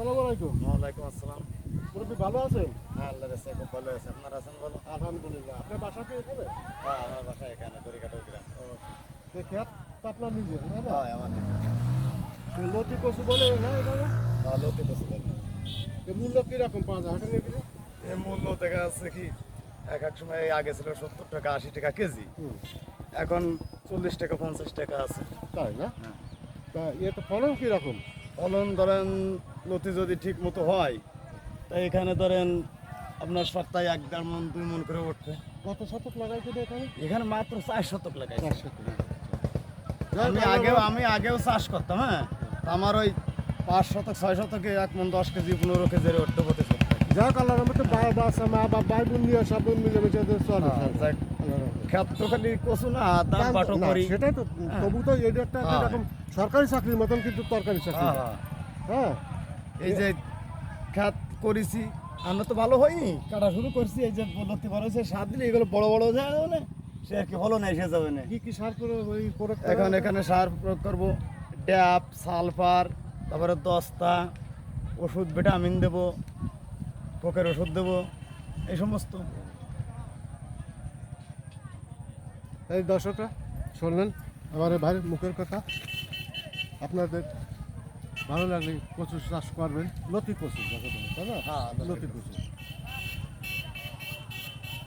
আসসালামু আলাইকুম। ওয়ালাইকুম আসসালাম। মুরব্বী ভালো আছেন? হ্যাঁ আল্লাহ রাস্তায় খুব ভালো আছে। আপনার আছেন বলো আলহামদুলিল্লাহ। আপনার বাসা কি এখানে? হ্যাঁ আমার বাসা এখানে দড়িকাটা গ্রাম। তো খেত তো আপনার নিজের না না? হ্যাঁ আমার লতি কচু বলে না এটা না ভালো তো কিছু বলব মূল্য কীরকম পাওয়া যায়? হাটে নিয়ে এই মূল্য দেখা যাচ্ছে কি এক এক সময় আগে ছিল সত্তর টাকা আশি টাকা কেজি। হুম, এখন চল্লিশ টাকা পঞ্চাশ টাকা আছে। তাই না? হ্যাঁ। তা এ তো ফলন কীরকম? ফলন ধরেন নথি যদি ঠিক মতো হয় তাই এখানে ধরেন আপনার সপ্তাহে এক দেড় মন দুই মন করে উঠবে। কত শতক লাগাইছে এখানে? এখানে মাত্র চার শতক লাগাই চার শতক আমি আগেও আমি আগেও চাষ করতাম হ্যাঁ। আমার ওই পাঁচ শতক ছয় শতকে এক মন দশ কেজি পনেরো কেজি উঠতে হতে। আল্লাহর মতো বাবা বাসা মা বা ভাই বোন নিয়ে সব বোন মিলে মিশে তো চলে। হ্যাঁ, খালি কচু না দাম বাটো করি। তো হ্যাঁ। তবু তো এটা একটা হ্যাঁ। এরকম সরকারি চাকরির মতন কিন্তু তরকারি চাকরি। হ্যাঁ, এই যে খেত করেছি আমরা তো ভালো হয়নি কাটা শুরু করছি এই যে পদ্ধতি বড় হয়েছে সার দিলে এগুলো বড় বড় হয়ে যায় না সে আর কি হলো না এসে যাবে না। কি কি সার করে এখন এখানে সার প্রয়োগ করব ড্যাপ সালফার তারপরে দস্তা ওষুধ ভিটামিন দেব পোকের ওষুধ দেবো এই সমস্ত। এই দর্শকরা শুনলেন আমার ভাইয়ের মুখের কথা। আপনাদের ভালো লাগলে কচু চাষ করবেন। লতি কচু যাকে বলে, তাই না? হ্যাঁ, লতি কচু।